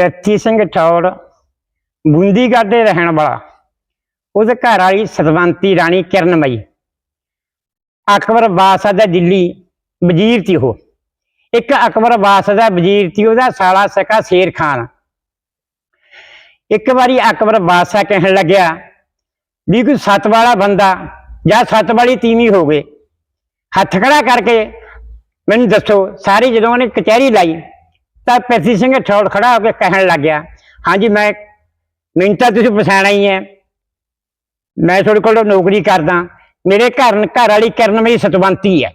ਪ੍ਰਿਥੀ ਸਿੰਘ ਠੌੜ ਬੂੰਦੀਗੜ੍ਹ ਦੇ ਰਹਿਣ ਵਾਲਾ ਉਹਦੇ ਘਰ ਵਾਲੀ ਸਤਵੰਤੀ ਰਾਣੀ ਕਿਰਨਮਈ। ਅਕਬਰ ਬਾਦਸ਼ਾਹ ਦਾ ਦਿੱਲੀ ਵਜ਼ੀਰ ਸੀ ਉਹ। ਇੱਕ ਅਕਬਰ ਬਾਦਸ਼ਾਹ ਦਾ ਵਜ਼ੀਰ ਸੀ ਉਹਦਾ ਸਾਲਾ ਸਕਾ ਸ਼ੇਰ ਖਾਨ। ਇੱਕ ਵਾਰੀ ਅਕਬਰ ਬਾਦਸ਼ਾਹ ਕਹਿਣ ਲੱਗਿਆ, ਵੀ ਕੋਈ ਸੱਤ ਵਾਲਾ ਬੰਦਾ ਜਾਂ ਸੱਤ ਵਾਲੀ ਤੀਵੀਂ ਹੋ ਗਏ ਹੱਥ ਖੜਾ ਕਰਕੇ ਮੈਨੂੰ ਦੱਸੋ। ਸਾਰੇ ਜਦੋਂ ਉਹਨੇ ਕਚਹਿਰੀ ਲਾਈ ਤਾਂ ਪ੍ਰਿਥੀ ਸਿੰਘ ਠੌੜ ਖੜਾ ਹੋ ਕੇ ਕਹਿਣ ਲੱਗ ਗਿਆ, ਹਾਂਜੀ, ਮੈਂ, ਮੈਨੂੰ ਤਾਂ ਤੁਸੀਂ ਪਛਾਣਿਆ ਹੀ ਹੈ। ਮੈਂ ਤੁਹਾਡੇ ਕੋਲ ਨੌਕਰੀ ਕਰਦਾ। ਮੇਰੇ ਘਰ ਘਰ ਵਾਲੀ ਕਰਨ ਮੇਰੀ ਸਤਵੰਤੀ ਹੈ।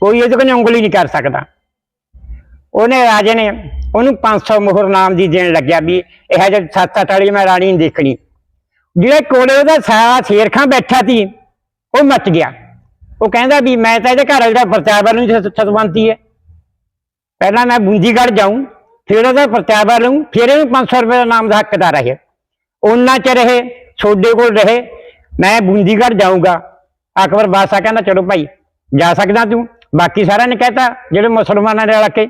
ਕੋਈ ਇਹਦੇ ਕੋਲ ਉਂਗਲੀ ਨਹੀਂ ਕਰ ਸਕਦਾ। ਉਹਨੇ ਰਾਜੇ ਨੇ ਉਹਨੂੰ 500 ਮੁਹਰ ਨਾਮ ਦੀ ਦੇਣ ਲੱਗਿਆ ਵੀ ਇਹ ਜੇ ਸੱਤ ਅੱਠ ਵਾਲੀ ਮੈਂ ਰਾਣੀ ਨਹੀਂ ਦੇਖਣੀ। ਜਿਹੜੇ ਕੋਲੇ ਉਹਦਾ ਸਾਰਾ ਸ਼ੇਰਖਾਂ ਬੈਠਾ ਸੀ, ਉਹ ਮੱਚ ਗਿਆ। ਉਹ ਕਹਿੰਦਾ ਵੀ ਮੈਂ ਤਾਂ ਇਹਦੇ ਘਰ ਵਾਲੇ ਦਾ ਪ੍ਰਚਾਰ ਨੂੰ ਸਤਵੰਤੀ ਹੈ। ਪਹਿਲਾਂ ਮੈਂ ਬੂੰਦੀਗੜ੍ਹ ਜਾਊਂ, ਫਿਰ ਉਹਦਾ ਪ੍ਰਚਾਰ ਲਊਂ, ਫਿਰ ਇਹਨੂੰ 500 ਰੁਪਏ ਦਾ ਨਾਮ ਦਾ ਹੱਕਦਾਰ ਰਹੇ। ਉਹਨਾਂ ਚ ਰਹੇ ਛੋਡੇ ਕੋਲ ਰਹੇ, ਮੈਂ ਬੂੰਦੀਗੜ੍ਹ ਜਾਊਂਗਾ। ਅਕਬਰ ਬਾਦਸ਼ਾਹ ਕਹਿੰਦਾ, ਚਲੋ ਭਾਈ, ਜਾ ਸਕਦਾ ਤੂੰ? ਬਾਕੀ ਸਾਰਿਆਂ ਨੇ ਕਹਿਤਾ, ਜਿਹੜੇ ਮੁਸਲਮਾਨਾਂ ਦੇ ਕੇ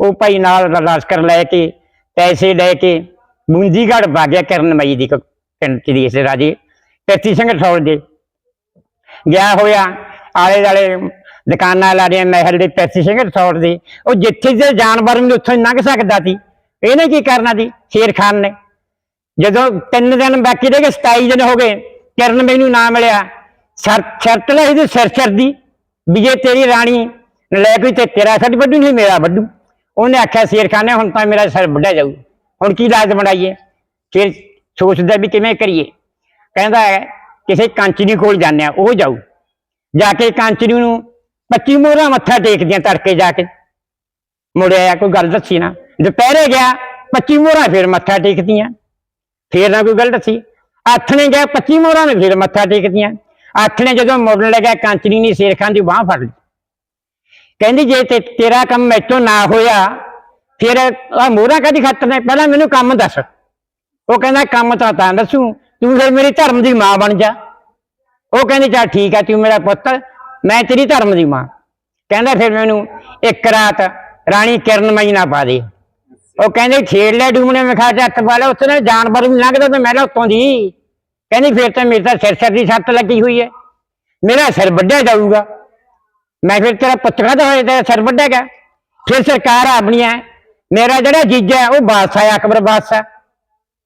ਉਹ ਭਾਈ ਨਾਲ ਲਸ਼ਕਰ ਲੈ ਕੇ, ਪੈਸੇ ਲੈ ਕੇ ਬੂੰਦੀਗੜ੍ਹ ਭਾਗਿਆ ਕਰਨ ਮਈ ਦੀ ਕ- ਪਿੰਡ ਚ ਦੀ ਇਸ ਰਾਜੇ। ਤੇਤੀ ਸਿੰਘ ਠੌੜ ਦੇ। ਗਿਆ ਹੋਇਆ ਆਲੇ ਦਾਲੇ ਦੁਕਾਨਾਂ ਲਾ ਰਹੇ ਮਹਿਲ ਦੇ ਪੈਸੇ ਸਿੰਘ ਰਿਸੋਰਟ ਦੇ। ਉਹ ਜਿੱਥੇ ਜੇ ਜਾਨਵਰ ਨੂੰ ਉੱਥੋਂ ਲੰਘ ਸਕਦਾ ਸੀ। ਇਹਨੇ ਕੀ ਕਰਨਾ ਸੀ? ਸ਼ੇਰ ਖਾਨ ਨੇ। ਜਦੋਂ ਤਿੰਨ ਦਿਨ ਬਾਕੀ ਰਹਿ ਗਏ 27 ਦਿਨ ਹੋ ਗਏ ਕਿਰਨ ਮੈਨੂੰ ਨਾ ਮਿਲਿਆ। ਸ਼ਰਤ ਲਈ ਤੇ ਸਿਰ ਸਿਰ ਦੀ ਵੀ ਜੇ ਤੇਰੀ ਰਾਣੀ ਲੈ ਕੋਈ ਤੇ ਤੇਰਾ ਸੱਟ ਵੱਡੂ ਨਹੀਂ ਮੇਰਾ ਵੱਡੂ ਉਹਨੇ ਆਖਿਆ ਸ਼ੇਰ ਖਾਨ ਨੇ ਹੁਣ ਤਾਂ ਮੇਰਾ ਸਿਰ ਵੱਢਿਆ ਜਾਊ। ਹੁਣ ਕੀ ਲਾਜ ਬਣਾਈਏ? ਫਿਰ ਸੋਚਦਾ ਵੀ ਕਿਵੇਂ ਕਰੀਏ? ਕਹਿੰਦਾ ਹੈ, ਕਿਸੇ ਕੰਚਨੀ ਕੋਲ ਜਾਂਦੇ ਆ ਉਹ ਜਾਊ। ਜਾ ਕੇ ਕੰਚਨੀ ਨੂੰ 25 ਮੋਹਰਾਂ ਮੱਥਾ ਟੇਕਦੀਆਂ ਤੜਕੇ ਜਾ ਕੇ? ਮੁੜਿਆ ਕੋਈ ਗੱਲ ਦੱਸੀ ਨਾ। ਦੁਪਹਿਰੇ ਗਿਆ 25 ਮੋਹਰਾਂ ਫਿਰ ਮੱਥਾ ਟੇਕਦੀਆਂ? ਫੇਰ ਨਾ ਕੋਈ ਗੱਲ ਦੱਸੀ। ਅੱਠ ਨੇ ਗਿਆ 25 ਮੋਹਰਾਂ ਨੇ ਫਿਰ ਮੱਥਾ ਟੇਕਦੀਆਂ? ਅੱਠ ਨੇ ਜਦੋਂ ਮੁੜਨ ਲੱਗਾ ਕਾਂਚਨੀ ਨੇ ਸੇਰਖਾਨ ਦੀ ਬਾਹ ਫੜ ਲਈ। ਕਹਿੰਦੀ, ਜੇ ਤੇ ਤੇਰਾ ਕੰਮ ਮੈਥੋਂ ਨਾ ਹੋਇਆ, ਫਿਰ ਆ ਮੋਹਰਾਂ ਕਾਦੀ ਖਾਤਰ ਨੇ? ਪਹਿਲਾਂ ਮੈਨੂੰ ਕੰਮ ਦੱਸ। ਉਹ ਕਹਿੰਦਾ, ਕੰਮ ਤਾਂ ਤਾਂ ਦੱਸੂ। ਤੂੰ ਫਿਰ ਮੇਰੀ ਧਰਮ ਦੀ ਮਾਂ ਬਣ ਜਾ। ਉਹ ਕਹਿੰਦੀ, ਚੱਲ ਠੀਕ ਆ, ਤੂੰ ਮੇਰਾ ਪੁੱਤ ਮੈਂ ਤੇਰੀ ਧਰਮ ਦੀ ਮਾਂ। ਕਹਿੰਦਾ ਫਿਰ ਮੈਨੂੰ ਇੱਕ ਰਾਤ ਰਾਣੀ ਕਿਰਨਮਈ ਨਾ ਪਾ ਦੇ। ਉਹ ਕਹਿੰਦੇ ਛੇੜ ਲੈ ਡੂਮਣੇ ਵਿਖਾ ਕੇ ਹੱਥ ਪਾ ਲਿਆ ਉੱਥੇ ਜਾਨਵਰ ਵੀ ਲੰਘਦਾ ਤੇ ਮੈਂ ਉੱਤੋਂ ਦੀ। ਕਹਿੰਦੀ ਫਿਰ ਤਾਂ ਮੇਰੇ ਤਾਂ ਸਿਰ ਸਿਰ ਦੀ ਛੱਤ ਲੱਗੀ ਹੋਈ ਹੈ। ਮੇਰਾ ਸਿਰ ਵੱਢਿਆ ਜਾਊਗਾ। ਮੈਂ ਫਿਰ ਤੇਰਾ ਪੁੱਤ ਕਹਦਾ ਹੋਇਆ ਤੇਰਾ ਸਿਰ ਵੱਢਿਆ ਗਿਆ? ਫਿਰ ਸਰਕਾਰ ਆਪਣੀ ਹੈ। ਮੇਰਾ ਜਿਹੜਾ ਜੀਜਾ ਹੈ, ਉਹ ਬਾਦਸ਼ਾਹ ਹੈ, ਅਕਬਰ ਬਾਦਸ਼ਾਹ।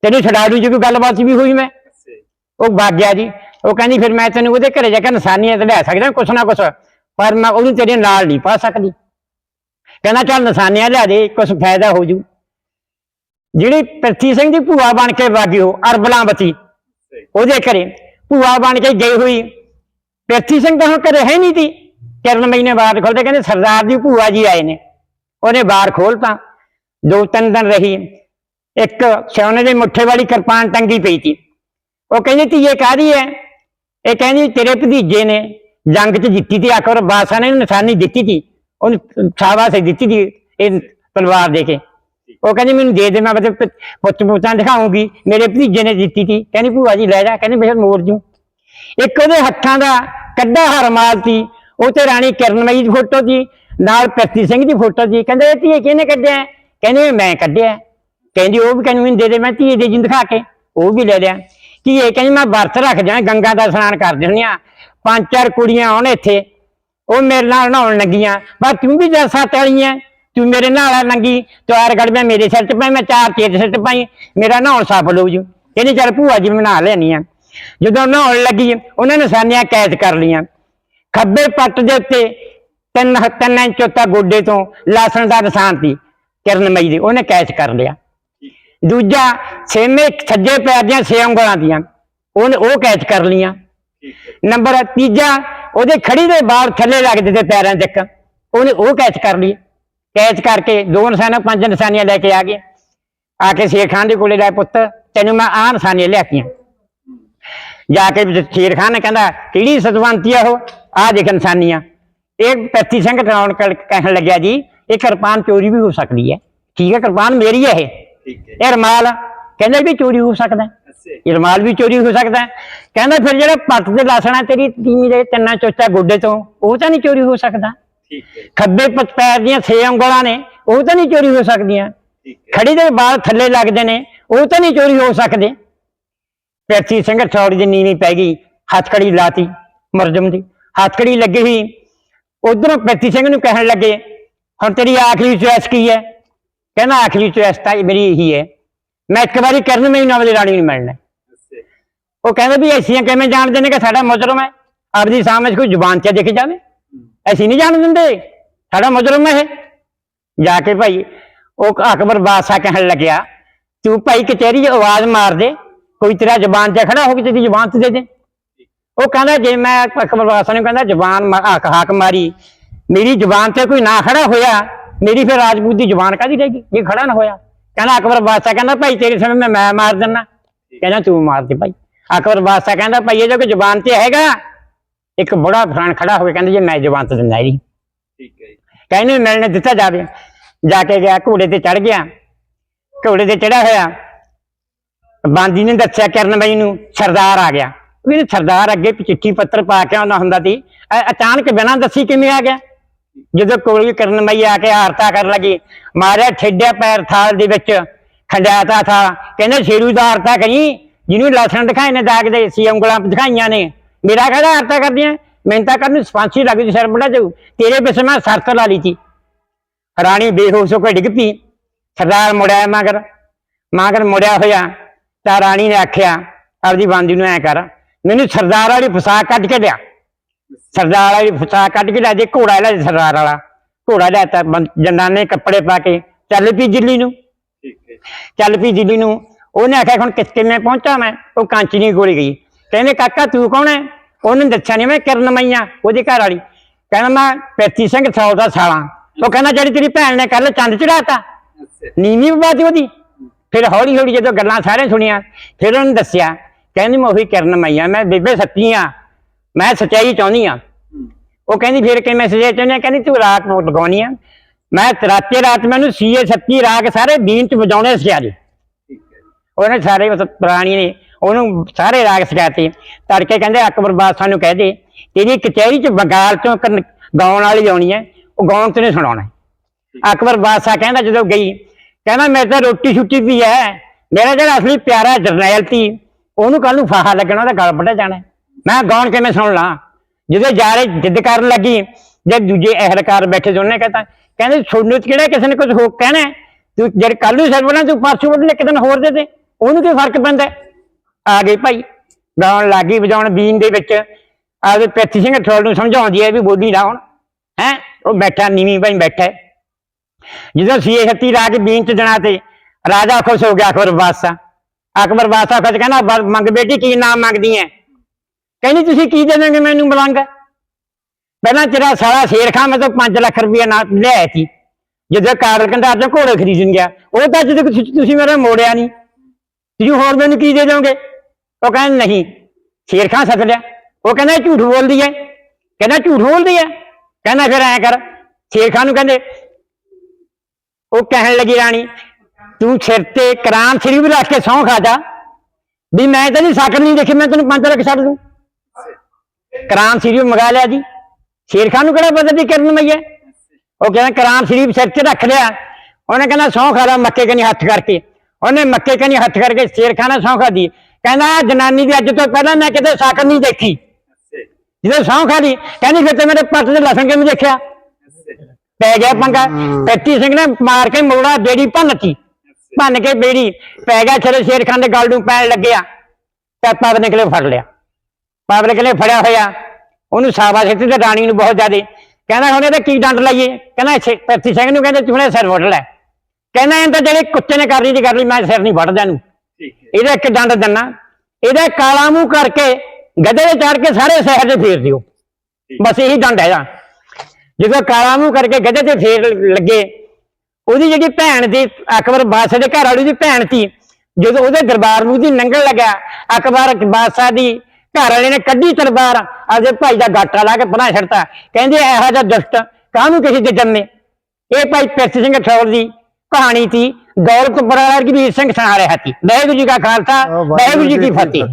ਤੈਨੂੰ ਛਡਾ ਦੂ ਕੋਈ ਗੱਲਬਾਤ ਵੀ ਹੋਈ ਮੈਂ? ਉਹ ਵਗ ਜੀ। ਉਹ ਕਹਿੰਦੀ, ਫਿਰ ਮੈਂ ਤੈਨੂੰ ਉਹਦੇ ਘਰੇ ਜਾ ਕੇ ਨਿਸ਼ਾਨੀਆਂ ਤੇ ਲੈ ਸਕਦਾ, ਕੁਛ ਨਾ ਕੁਛ। ਪਰ ਮੈਂ ਉਹਨੂੰ ਤੇਰੇ ਨਾਲ ਨਹੀਂ ਪਾ ਸਕਦੀ। ਕਹਿੰਦਾ, ਚੱਲ ਨਿਸ਼ਾਨੀਆਂ ਲਿਆ ਦੇ, ਕੁਛ ਫਾਇਦਾ ਹੋ ਜੂ। ਜਿਹੜੀ ਪ੍ਰਿਥੀ ਸਿੰਘ ਦੀ ਭੂਆ ਬਣ ਕੇ ਵਾਗੀ ਉਹ ਅਰਬਲਾਵਤੀ ਉਹਦੇ ਘਰੇ ਭੂਆ ਬਣ ਕੇ ਗਈ ਹੋਈ। ਪ੍ਰਿਥੀ ਸਿੰਘ ਤਾਂ ਹੁਣ ਘਰੇ ਹੈ ਨਹੀਂ ਤੀ ਕਿਰਨ ਮਹੀਨੇ ਨੇ ਖੋਲਦੇ ਕਹਿੰਦੇ, ਸਰਦਾਰ ਦੀ ਭੂਆ ਜੀ ਆਏ ਨੇ। ਉਹਨੇ ਬਾਹਰ ਖੋਲਤਾ ਦੋ ਤਿੰਨ ਦਿਨ ਰਹੀ। ਇੱਕ ਸੋਨੇ ਦੇ ਮੁੱਠੇ ਵਾਲੀ ਕਿਰਪਾਨ ਟੰਗੀ ਪਈ ਸੀ। ਉਹ ਕਹਿੰਦੀ ਤੀ ਇਹ ਕਾਹਦੀ ਹੈ ਇਹ ਕਹਿੰਦੀ ਤੇਰੇ ਭਤੀਜੇ ਨੇ ਜੰਗ 'ਚ ਜਿੱਤੀ ਤੀ ਅਕਬਰ ਬਾਦਸ਼ਾਹ ਨੇ ਇਹਨੂੰ ਨਿਸ਼ਾਨੀ ਦਿੱਤੀ ਤੀ। ਉਹਨੂੰ ਸ਼ਾਬਾਸ਼ ਦਿੱਤੀ ਤੀ ਇਹ ਤਲਵਾਰ ਦੇ ਕੇ। ਉਹ ਕਹਿੰਦੀ ਮੈਨੂੰ ਦੇ ਦੇ, ਮੈਂ ਬਤੇ ਪੁੱਤ, ਪੁੱਤਾਂ ਦਿਖਾਉਂਗੀ, ਮੇਰੇ ਭਤੀਜੇ ਨੇ ਦਿੱਤੀ ਤੀ। ਕਹਿੰਦੀ ਭੂਆ ਜੀ ਲੈ ਜਾ, ਕਹਿੰਦੀ ਫਿਰ ਮੋੜ ਜੂ। ਇੱਕ ਉਹਦੇ ਹੱਥਾਂ ਦਾ ਕੱਢਾ ਹਰਮਾਲ ਸੀ ਉਹ ਤੇ ਰਾਣੀ ਕਿਰਨਮਈ ਦੀ ਫੋਟੋ ਸੀ ਨਾਲ ਪ੍ਰਤੀ ਸਿੰਘ ਦੀ ਫੋਟੋ ਸੀ ਕਹਿੰਦੇ ਇਹ ਧੀਏ ਕਿਹਨੇ ਕੱਢਿਆ? ਕਹਿੰਦੇ ਇਹ ਮੈਂ ਕੱਢਿਆ। ਕਹਿੰਦੀ ਉਹ ਵੀ ਕਹਿੰਦੀ ਦੇ ਦੇ, ਮੈਂ ਧੀਏ ਦੇ ਜਿੰਦ ਦਿਖਾ ਕੇ, ਉਹ ਵੀ ਲੈ ਲਿਆ। ਕੀ ਇਹ ਕਹਿੰਦੀ ਮੈਂ ਵਰਤ ਰੱਖ ਜਾਣਾ, ਗੰਗਾ ਦਾ ਇਸ਼ਨਾਨ ਕਰ ਦਿੰਦੀ ਆ ਪੰਜ ਚਾਰ ਕੁੜੀਆਂ ਆਉਣ ਇੱਥੇ, ਉਹ ਮੇਰੇ ਨਾਲ ਨਹਾਉਣ ਲੱਗੀਆਂ। ਬਸ ਤੂੰ ਵੀ ਜਦ ਸੱਤ ਵਾਲੀ ਐ, ਤੂੰ ਮੇਰੇ ਨਾਲ ਆ ਲੰਗੀ ਤਿਆਰ ਗੜ ਮੈਂ ਮੇਰੇ ਸਿਰ ਤੇ ਪਾਈ, ਮੈਂ ਚਾਰ ਤੇਰੇ ਸਿਰ ਤੇ ਪਾਈ, ਮੇਰਾ ਨਹਾਉਣ ਸਫਲ ਹੋ ਜੂ। ਕਹਿੰਦੀ ਚੱਲ ਭੂਆ ਜੀ ਮੈਂ ਨਹਾ ਲੈਣੀ ਆ। ਜਦੋਂ ਨਹਾਉਣ ਲੱਗੀ, ਉਹਨਾਂ ਨੇ ਸਾਨੀਆਂ ਕੈਦ ਕਰ ਲੀਆਂ ਖੱਬੇ ਪੱਟ ਦੇ ਉੱਤੇ ਤਿੰਨ ਤਿੰਨ ਇੰਚ ਉੱਤਾ ਗੋਡੇ ਤੋਂ ਲਾਸਣ ਦਾ ਨਿਸ਼ਾਨ ਸੀ ਕਿਰਨਮਈ ਦੇ, ਉਹਨੇ ਕੈਚ ਕਰ ਲਿਆ। ਦੂਜਾ ਛੇਵੇਂ ਸੱਜੇ ਪੈਰ ਦੀਆਂ ਛੇ ਉਂਗਲਾਂ ਦੀਆਂ। ਉਹਨੇ ਉਹ ਕੈਚ ਕਰ ਲੀਆਂ ਨੰਬਰ ਤੀਜਾ ਉਹਦੇ ਖੜੀ ਦੇ ਬਾਹਰ ਥੱਲੇ ਲੱਗਦੇ ਤੇ ਪੈਰਾਂ ਤੱਕ। ਉਹਨੇ ਉਹ ਕੈਚ ਕਰ ਲਈ। ਕੈਚ ਕਰਕੇ ਦੋ ਨਿਸ਼ਾਨਾਂ ਪੰਜ ਨਿਸ਼ਾਨੀਆਂ ਲੈ ਕੇ ਆ ਗਏ। ਆ ਕੇ ਸ਼ੇਰ ਖਾਨ ਦੇ ਕੋਲੇ ਲੈ ਪੁੱਤ ਤੈਨੂੰ ਮੈਂ ਆਹ ਨਿਸ਼ਾਨੀਆਂ ਲਿਆਤੀਆਂ। ਜਾ ਕੇ ਸ਼ੇਰ ਖਾਨ ਨੇ ਕਹਿੰਦਾ ਕਿਹੜੀ ਸਤਵੰਤੀ ਆ ਉਹ? ਆਹ ਦੇਖ ਨਿਸ਼ਾਨੀਆਂ। ਇਹ ਪੈਤੀ ਸਿੰਘ ਟਰਾਉਣ ਕਹਿਣ ਲੱਗਿਆ ਜੀ ਇਹ ਕਿਰਪਾਨ ਚੋਰੀ ਵੀ ਹੋ ਸਕਦੀ ਹੈ। ਠੀਕ ਹੈ ਕਿਰਪਾਨ ਮੇਰੀ ਹੈ ਇਹ। ਠੀਕ ਹੈ ਇਹ ਰਮਾਲ ਕਹਿੰਦਾ ਵੀ ਚੋਰੀ ਹੋ ਸਕਦਾ ਹੈ। ਅੱਛਾ ਇਹ ਰਮਾਲ ਵੀ ਚੋਰੀ ਹੋ ਸਕਦਾ ਹੈ। ਕਹਿੰਦਾ ਫਿਰ ਜਿਹੜਾ ਪੱਟ ਤੇ ਲਾਸਣਾ ਤੇਰੀ ਤੀਵੀਂ ਦੇ ਤਿੰਨਾਂ ਚੋਚਾ ਗੋਡੇ ਤੋਂ ਉਹ ਤਾਂ ਨਹੀਂ ਚੋਰੀ ਹੋ ਸਕਦਾ। ਠੀਕ ਹੈ ਖੱਬੇ ਪੈਰ ਦੀਆਂ ਛੇ ਉਂਗਲਾਂ ਨੇ ਉਹ ਤਾਂ ਨਹੀਂ ਚੋਰੀ ਹੋ ਸਕਦੀਆਂ। ਹੈ। ਖੜੀ ਦੇ ਵਾਲ ਥੱਲੇ ਲੱਗਦੇ ਨੇ ਉਹ ਤਾਂ ਨਹੀਂ ਚੋਰੀ ਹੋ ਸਕਦੇ। ਪੈਰਤੀ ਸਿੰਘ ਚੌੜੀ ਦੀ ਨੀਵੀਂ ਪੈ ਗਈ ਹੱਥਕੜੀ ਲਾਤੀ ਮਰਜਮ ਦੀ ਹੱਥਕੜੀ ਲੱਗੀ ਹੋਈ। ਉਧਰੋਂ ਪੈਰਤੀ ਸਿੰਘ ਨੂੰ ਕਹਿਣ ਲੱਗੇ ਹੁਣ ਤੇਰੀ ਆਖਰੀ ਚੁਆਇਸ ਕੀ ਹੈ? ਕਹਿੰਦਾ ਆਖਰੀ ਚੁਆਇਸ ਮੇਰੀ ਇਹੀ ਹੈ। ਮੈਂ ਇੱਕ ਵਾਰੀ ਕਰਨ ਮੈਨੂੰ ਨਵਲੀ ਰਾਣੀ ਨੂੰ ਮਿਲਣਾ ਉਹ ਕਹਿੰਦੇ ਵੀ ਐਸੀਆਂ ਕਿਵੇਂ ਜਾਣਦੇ ਨੇ ਕਿ ਸਾਡਾ ਮੁਜਰਮ ਹੈ? ਆਪਦੀ ਸਾਹਮਣੇ ਕੋਈ ਜ਼ੁਬਾਨ 'ਚ ਦਿਖ ਜਾਵੇ। ਅਸੀਂ ਨਹੀਂ ਜਾਣ ਦਿੰਦੇ। ਸਾਡਾ ਮੁਜਰਮ ਹੈ ਇਹ। ਜਾ ਕੇ ਭਾਈ, ਉਹ ਅਕਬਰ ਬਾਦਸ਼ਾਹ ਕਹਿਣ ਲੱਗਿਆ, ਤੂੰ ਭਾਈ ਕਚਹਿਰੀ ਆਵਾਜ਼ ਮਾਰ ਦੇ। ਕੋਈ ਤੇਰਾ ਜ਼ੁਬਾਨ 'ਚ ਖੜਾ ਹੋ ਕੇ ਤੇਰੀ ਜ਼ੁਬਾਨ ਤੇ ਦੇ ਦੇ। ਉਹ ਕਹਿੰਦਾ, ਜੇ ਮੈਂ ਅਕਬਰ ਬਾਦਸ਼ਾਹ ਨੂੰ ਕਹਿੰਦਾ, ਜ਼ੁਬਾਨ ਮਾ- ਹਾਕ ਹਾਕ ਮਾਰੀ, ਮੇਰੀ ਜ਼ੁਬਾਨ ਤੇ ਕੋਈ ਨਾ ਖੜਾ ਹੋਇਆ ਮੇਰੀ ਫਿਰ ਰਾਜਪੂਤ ਦੀ ਜ਼ੁਬਾਨ ਕਾਦੀ ਰਹੇਗੀ ਜੇ ਖੜਾ ਨਾ ਹੋਇਆ। ਕਹਿੰਦਾ ਅਕਬਰ ਬਾਦਸ਼ਾਹ ਕਹਿੰਦਾ ਭਾਈ ਤੇਰੇ ਸਮੇਂ ਮੈਂ ਮੈਂ ਮਾਰ ਦਿੰਨਾ ਕਹਿੰਦਾ ਤੂੰ ਮਾਰ ਦੇ ਭਾਈ। ਅਕਬਰ ਬਾਦਸ਼ਾਹ ਕਹਿੰਦਾ ਭਾਈ ਇਹ ਜੋ ਕੋਈ ਜ਼ੁਬਾਨ ਤੇ ਹੈਗਾ। ਇੱਕ ਬੜਾ ਫਰਾਨ ਖੜਾ ਹੋ ਕੇ ਕਹਿੰਦਾ ਜੇ ਮੈਂ ਜ਼ੁਬਾਨ ਤੇ ਦਿੰਦਾ ਇਹਦੀ। ਠੀਕ ਹੈ ਜੀ। ਕਹਿੰਦੇ ਮਿਲਣੇ ਦਿੱਤਾ ਜਾਵੇ। ਜਾ ਕੇ ਗਿਆ ਘੋੜੇ ਤੇ ਚੜ ਗਿਆ। ਘੋੜੇ ਤੇ ਚੜਿਆ ਹੋਇਆ। ਬਾਂਦੀ ਨੇ ਦੱਸਿਆ ਕਰਨ ਬਾਈ ਨੂੰ ਸਰਦਾਰ ਆ ਗਿਆ। ਵੀ ਸਰਦਾਰ ਅੱਗੇ ਚਿੱਠੀ ਪੱਤਰ ਪਾ ਕੇ ਆਉਂਦਾ ਹੁੰਦਾ ਸੀ। ਅਚਾਨਕ ਬਿਨਾਂ ਦੱਸੀ ਕਿਵੇਂ ਆ ਗਿਆ? ਜਦੋਂ ਕੋਲ ਕਰਨ ਮਈ ਆ ਕੇ ਆਰਤਾ ਕਰਨ ਲੱਗੀ ਮਾਰਿਆ ਠੇਡਿਆ ਪੈਰ ਥਾਲ ਦੇ ਵਿੱਚ ਖੰਡਾਤਾ ਥਾ। ਕਹਿੰਦੇ ਸ਼ੇਰੂ ਦਾ ਆਰਤਾ ਕਰੀ, ਜਿਹਨੂੰ ਲਸਣ ਦਿਖਾਏ ਨੇ ਦਾਗ ਦੇ, ਸੀ ਉਂਗਲਾਂ ਦਿਖਾਈਆਂ ਨੇ। ਮੇਰਾ ਕਹਿੰਦਾ ਆਰਤਾ ਕਰਦੀਆਂ ਮੈਨੂੰ ਤਾਂ ਕਰਨ ਸਪਾਂਸੀ ਲੱਗ ਗਈ ਸਿਰ ਬੜਾ ਜਾਊ। ਤੇਰੇ ਪਿੱਛੇ ਮੈਂ ਸ਼ਰਤ ਲਾ ਲਈ ਸੀ। ਰਾਣੀ ਬੇਹੋਸ਼ ਹੋ ਕੇ ਡਿੱਗ ਪਈ। ਸਰਦਾਰ ਮੁੜਿਆ ਮਗਰ। ਮਗਰ ਮੁੜਿਆ ਹੋਇਆ, ਤਾਂ ਰਾਣੀ ਨੇ ਆਖਿਆ, ਆਪਦੀ ਬਾਂਦੀ ਨੂੰ ਐ ਕਰ, ਮੈਨੂੰ ਸਰਦਾਰ ਵਾਲੀ ਫਸਾ ਕੱਢ ਕੇ ਲਿਆ। ਸਰਦਾਰ ਵਾਲੀ ਫਸਾ ਕੱਢ ਕੇ ਲਿਆ ਜੇ ਘੋੜਾ ਲੈ ਸਰਦਾਰ ਵਾਲਾ। ਘੋੜਾ ਲਿਆਤਾ ਜਨਾਨੇ ਕੱਪੜੇ ਪਾ ਕੇ ਚੱਲ ਪਈ ਦਿੱਲੀ ਨੂੰ। ਠੀਕ ਹੈ ਚੱਲ ਪਈ ਦਿੱਲੀ ਨੂੰ। ਉਹਨੇ ਆਖਿਆ ਹੁਣ ਕਿਸ ਕਿਵੇਂ ਪਹੁੰਚਾ ਮੈਂ? ਉਹ ਕਾਂਚਨੀ ਕੋਲ ਗਈ। ਕਹਿੰਦੇ ਕਾਕਾ ਤੂੰ ਕੌਣ ਹੈ ਉਹਨੇ ਦੱਸਿਆ ਨਹੀਂ ਮੈਂ ਕਿਰਨ ਮਈਆ ਉਹਦੀ ਘਰ ਵਾਲੀ। ਕਹਿੰਦਾ ਮੈਂ ਪੈਤੀ ਸਿੰਘ ਸੌ ਦਾ ਸਾਲਾ। ਉਹ ਕਹਿੰਦਾ ਜਿਹੜੀ ਤੇਰੀ ਭੈਣ ਨੇ ਕੱਲ ਚੰਦ ਚੜਾਤਾ ਨੀਵੀਂ ਬਾਤੀ ਉਹਦੀ। ਫਿਰ ਹੌਲੀ ਹੌਲੀ ਜਦੋਂ ਗੱਲਾਂ ਸਾਰੇ ਸੁਣੀਆਂ ਫਿਰ ਉਹਨੇ ਦੱਸਿਆ ਕਹਿੰਦੀ ਮੈਂ ਉਹੀ ਕਿਰਨ ਮਈਆ ਮੈਂ ਬੇਬੇ ਸੱਚੀ ਆ। ਮੈਂ ਸੱਚਾਈ ਚਾਹੁੰਦੀ ਆ ਉਹ ਕਹਿੰਦੀ, ਫਿਰ ਕਿਵੇਂ ਸਜੇ ਚਾਹੁੰਦੀ ਆ ਕਹਿੰਦੀ, ਤੂੰ ਰਾਤ ਨੂੰ ਲਗਾਉਣੀ ਆ। ਮੈਂ ਰਾਤੇ ਰਾਤ ਮੈਨੂੰ ਸੀਏ ਸੱਚੀ ਰਾਗ ਸਾਰੇ ਦੀਨ ਚ ਵਜਾਉਣੇ ਸਿਆ ਠੀਕ ਜੀ ਉਹਨੇ ਸਾਰੇ ਉਸ ਪ੍ਰਾਣੀ ਨੇ, ਉਹਨੂੰ ਸਾਰੇ ਰਾਗ ਸਿਖਾਤੇ। ਤੜਕੇ ਕਹਿੰਦੇ, ਅਕਬਰ ਬਾਦਸ਼ਾਹ ਨੂੰ ਕਹਿ ਦੇ, ਤੇਰੀ ਕਚਹਿਰੀ ਚ ਬੰਗਾਲ ਤੋਂ ਗਾਉਣ ਵਾਲੀ ਆਉਣੀ ਹੈ, ਉਹ ਗਾਉਣ ਤੇ ਨਹੀਂ ਸੁਣਾਉਣਾ। ਅਕਬਰ ਬਾਦਸ਼ਾਹ ਕਹਿੰਦਾ, ਜਦੋਂ ਗਈ, ਕਹਿੰਦਾ, ਮੇਰੇ ਤਾਂ ਰੋਟੀ ਛੁੱਟੀ ਵੀ ਹੈ। ਮੇਰਾ ਜਿਹੜਾ ਅਸਲੀ ਪਿਆਰਾ ਜਰਨੈਲ ਸੀ, ਉਹਨੂੰ ਕੱਲ ਨੂੰ ਫਾਹਾ ਲੱਗਣਾ, ਉਹਦਾ ਗਲ ਵੱਢਿਆ ਜਾਣਾ। ਮੈਂ ਗਾਉਣ ਕਿਵੇਂ ਸੁਣ ਲਾਂ? ਜਦੋਂ ਜਾ ਰਹੇ, ਜਿੱਦ ਕਰਨ ਲੱਗੀ ਜਦ ਦੂਜੇ ਅਹਿਲਕਾਰ ਬੈਠੇ ਸੀ, ਉਹਨੇ ਕਹਤਾ ਕਹਿੰਦੇ ਤੁਹਾਨੂੰ ਕਿਹੜਾ ਕਿਸੇ ਨੇ ਕੁਝ ਹੋ ਕਹਿਣਾ ਤੂੰ ਜਦ ਕੱਲ ਨੂੰ ਸਿਰ ਬਣਾ ਤੂੰ ਪਰਸੋਂ ਬਣਾ ਇੱਕ ਦਿਨ ਹੋਰ ਦੇ ਦੇ। ਉਹਨੂੰ ਕੀ ਫ਼ਰਕ ਪੈਂਦਾ ਆ ਗਈ ਭਾਈ, ਗਾਉਣ ਲੱਗੀ, ਵਜਾਉਣ ਬੀਨ ਦੇ ਵਿੱਚ। ਆਪਦੇ ਪੈਥੀ ਸਿੰਘ ਠੋਲ ਨੂੰ ਸਮਝਾਉਂਦੀ ਹੈ ਵੀ ਬੋਲੀ ਨਾ ਹੁਣ ਹੈ? ਉਹ ਬੈਠਾ, ਨੀਵੀਂ ਭਾਈ ਬੈਠਾ ਜਦੋਂ ਸੀਏ ਛੱਤੀ ਰਾਜ ਬੀਨ ਚ ਜਣਾ ਤੇ, ਰਾਜਾ ਖੁਸ਼ ਹੋ ਗਿਆ ਅਕਬਰ ਬਾਦਸ਼ਾਹ ਅਕਬਰ ਬਾਦਸ਼ਾਹ ਖੁਸ਼ ਕਹਿੰਦਾ ਮੰਗ ਬੇਟੀ, ਕੀ ਨਾਮ ਮੰਗਦੀ ਹੈ? ਕਹਿੰਦੀ, ਤੁਸੀਂ ਕੀ ਦੇ ਮੈਨੂੰ ਮਲੰਗ ਪਹਿਲਾਂ ਤੇਰਾ ਸਾਰਾ ਸ਼ੇਰ ਖਾਂ ਮੈਂ ਤਾਂ 5 ਲੱਖ ਰੁਪਇਆ ਨਾ ਲਿਆਇਆ ਸੀ। ਜਦੋਂ ਕਾਰਲ ਕੰਧਾਰ ਤੋਂ ਘੋੜੇ ਖਰੀਦਣ ਗਿਆ। ਉਹ ਤਾਂ ਜਦੋਂ ਤੁਸੀਂ ਤੁਸੀਂ ਮੇਰਾ ਮੋੜਿਆ ਨਹੀਂ। ਤੁਸੀਂ ਹੋਰ ਮੈਨੂੰ ਕੀ ਦੇ ਦੋਗੇ ਉਹ ਕਹਿੰਦੇ, ਨਹੀਂ, ਸ਼ੇਰ ਖਾਂ ਸੱਦ ਲਿਆ। ਉਹ ਕਹਿੰਦਾ ਝੂਠ ਬੋਲਦੀ ਹੈ। ਕਹਿੰਦਾ, ਝੂਠ ਬੋਲਦੀ ਹੈ? ਕਹਿੰਦਾ, ਫਿਰ ਐ ਕਰ। ਸ਼ੇਰ ਖਾਂ ਨੂੰ ਕਹਿੰਦੇ, ਉਹ ਕਹਿਣ ਲੱਗੀ, ਰਾਣੀ, ਤੂੰ ਸਿਰ ਤੇ ਕਰਾਨ ਸ੍ਰੀ ਵੀ ਰੱਖ ਕੇ ਸਹੁੰ ਖਾ ਜਾ। ਵੀ ਮੈਂ ਤਾਂ ਨਹੀਂ ਸਾਕਰ ਨਹੀਂ ਦੇਖੀ, ਮੈਂ ਤੈਨੂੰ ਪੰਜ ਲੱਖ ਛੱਡ ਦੂੰ। ਕਰਾਨ ਸ਼ਰੀਫ ਮੰਗਾ ਲਿਆ ਜੀ। ਸ਼ੇਰ ਖਾਨ ਨੂੰ ਕਿਹੜਾ ਪਤਾ ਵੀ ਕਿਰਨ ਮਈ ਉਹ ਕਹਿੰਦਾ ਕਰਾਨ ਸ਼ਰੀਫ ਸਿਰ 'ਚ ਰੱਖ ਲਿਆ। ਉਹਨੇ ਕਹਿੰਦਾ ਸਹੁੰ ਖਾ ਲਾ ਮੱਕੇ ਕਨੀ ਹੱਥ ਕਰਕੇ। ਉਹਨੇ ਮੱਕੇ ਕਨੀ ਹੱਥ ਕਰਕੇ ਸ਼ੇਰ ਖਾਨ ਨੇ ਸਹੁੰ ਖਾਦੀ ਕਹਿੰਦਾ ਜਨਾਨੀ ਦੀ ਅੱਜ ਤੋਂ ਪਹਿਲਾਂ ਮੈਂ ਕਿਤੇ ਸਾਕਰ ਨਹੀਂ ਦੇਖੀ। ਜਦੋਂ ਸਹੁੰ ਖਾਦੀ ਕਹਿੰਦੀ ਫਿਰ ਤੇ ਮੇਰੇ ਪੱਟ ਦੇ ਲਸਣ ਕਿਵੇਂ ਦੇਖਿਆ? ਪੈ ਗਿਆ ਪੰਗਾ। ਪੈਤੀ ਸਿੰਘ ਨੇ ਮਾਰ ਕੇ ਮੋੜਾ ਬੇੜੀ ਭੰਨਤੀ। ਭੰਨ ਕੇ ਬੇੜੀ। ਪੈ ਗਿਆ, ਛਰੇ ਸ਼ੇਰ ਖਾਨ ਦੇ ਗਲ ਨੂੰ ਪੈਣ ਲੱਗਿਆ। ਤਾਂ ਪਵ ਨਿਕਲੇ ਫੜ ਲਿਆ। ਪਵ ਨਿਕਲੇ ਫੜਿਆ ਹੋਇਆ। ਉਹਨੂੰ ਸਾਬਾ ਸਿੱਟੀ ਤੇ ਰਾਣੀ ਨੂੰ ਬਹੁਤ ਜ਼ਿਆਦੇ। ਕਹਿੰਦਾ ਹੁਣ ਇਹਦਾ ਕੀ ਡੰਡ ਲਾਈਏ? ਕਹਿੰਦਾ ਪੈਤੀ ਸਿੰਘ ਨੂੰ ਕਹਿੰਦੇ ਤੂੰ ਨੇ ਸਿਰ ਵੱਢ ਲੈ। ਕਹਿੰਦਾ ਇਹ ਤਾਂ ਜਿਹੜੇ ਕੁੱਤੇ ਨੇ ਕਰ ਲਈ ਦੀ ਕਰ ਲਈ ਮੈਂ ਸਿਰ ਨਹੀਂ ਵੱਢਦਾ ਇਹਨੂੰ। ਇਹਦਾ ਇੱਕ ਡੰਡ ਦਿੰਨਾ। ਇਹਦਾ ਕਾਲਾ ਮੂੰਹ ਕਰਕੇ ਗੱਦੇ ਤੇ ਚੜ ਕੇ ਸਾਰੇ ਸ਼ਹਿਰ ਦੇ ਫੇਰ ਦਿਓ। ਬਸ ਇਹੀ ਡੰਡ ਹੈਗਾ। ਜਦੋਂ ਕਾਲਾ ਮੂੰਹ ਕਰਕੇ ਗੱਦੇ ਤੇ ਫੇਰ ਲੱਗੇ ਉਹਦੀ ਜਿਹੜੀ ਭੈਣ ਦੀ ਅਕਬਰ ਬਾਦਸ਼ਾਹ ਦੇ ਘਰ ਵਾਲੀ ਦੀ ਭੈਣ ਸੀ ਜਦੋਂ ਉਹਦੇ ਦਰਬਾਰ ਨੂੰ ਦੀ ਨੰਗਲ ਲੱਗਾ ਅਕਬਰ ਬਾਦਸ਼ਾਹ ਦੀ ਘਰ ਵਾਲੇ ਨੇ ਕੱਢੀ ਤਲਵਾਰ ਆਪਦੇ ਭਾਈ ਦਾ ਗਾਟਾ ਲਾ ਕੇ ਪਨਾਹ ਛੱਡਤਾ। ਕਹਿੰਦੇ ਇਹੋ ਜਿਹਾ ਦੁਸ਼ਟ ਕਾਹਨੂੰ ਕਿਸੇ ਦੇ ਜੰਮੇ? ਇਹ ਭਾਈ ਪਿਰਥ ਸਿੰਘ ਠੌਰ ਦੀ ਕਹਾਣੀ ਸੀ ਦੌਲਤ ਬਰਾੜ ਕੀ ਵੀਰ ਸਿੰਘ ਸੁਣਾ ਰਿਹਾ ਸੀ। ਵਾਹਿਗੁਰੂ ਜੀ ਕਾ ਖਾਲਸਾ ਵਾਹਿਗੁਰੂ ਜੀ ਕੀ ਫਤਿਹ।